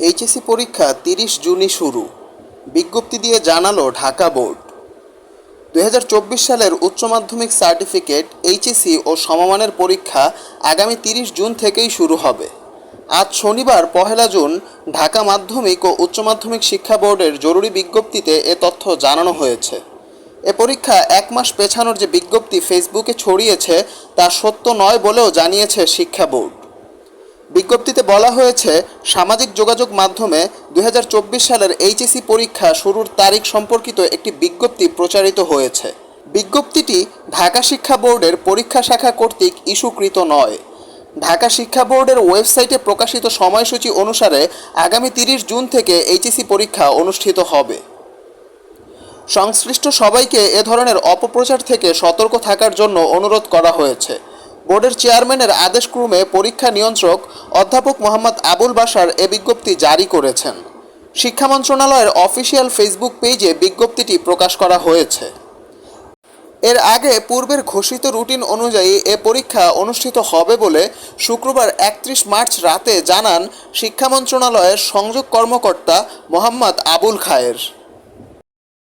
HSC পরীক্ষা তিরিশ জুনই শুরু। বিজ্ঞপ্তি দিয়ে জানালো ঢাকা বোর্ড। দু হাজার চব্বিশ সালের উচ্চ মাধ্যমিক সার্টিফিকেট এইচএসসি ও সমমানের পরীক্ষা আগামী তিরিশ জুন থেকেই শুরু হবে। আজ শনিবার, পহেলা জুন, ঢাকা মাধ্যমিক ও উচ্চ মাধ্যমিক শিক্ষা বোর্ডের জরুরি বিজ্ঞপ্তিতে এ তথ্য জানানো হয়েছে। এ পরীক্ষা এক মাস পেছানোর যে বিজ্ঞপ্তি ফেসবুকে ছড়িয়েছে তা সত্য নয় বলেও জানিয়েছে শিক্ষা বোর্ড। বিজ্ঞপ্তিতে বলা হয়েছে, সামাজিক যোগাযোগ মাধ্যমে দু হাজার চব্বিশ সালের এইচএসসি পরীক্ষা শুরুর তারিখ সম্পর্কিত একটি বিজ্ঞপ্তি প্রচারিত হয়েছে। বিজ্ঞপ্তিটি ঢাকা শিক্ষা বোর্ডের পরীক্ষা শাখা কর্তৃক ইস্যুকৃত নয়। ঢাকা শিক্ষা বোর্ডের ওয়েবসাইটে প্রকাশিত সময়সূচি অনুসারে আগামী তিরিশ জুন থেকে এইচএসসি পরীক্ষা অনুষ্ঠিত হবে। সংশ্লিষ্ট সবাইকে এ ধরনের অপপ্রচার থেকে সতর্ক থাকার জন্য অনুরোধ করা হয়েছে। বোর্ডের চেয়ারম্যানের আদেশক্রমে পরীক্ষা নিয়ন্ত্রক অধ্যাপক মোহাম্মদ আবুল বাশার এ বিজ্ঞপ্তি জারি করেছেন। শিক্ষা মন্ত্রণালয়ের অফিসিয়াল ফেসবুক পেজে বিজ্ঞপ্তিটি প্রকাশ করা হয়েছে। এর আগে পূর্বের ঘোষিত রুটিন অনুযায়ী এ পরীক্ষা অনুষ্ঠিত হবে বলে শুক্রবার একত্রিশ মার্চ রাতে জানান শিক্ষা মন্ত্রণালয়ের সংযোগ কর্মকর্তা মোহাম্মদ আবুল খায়ের।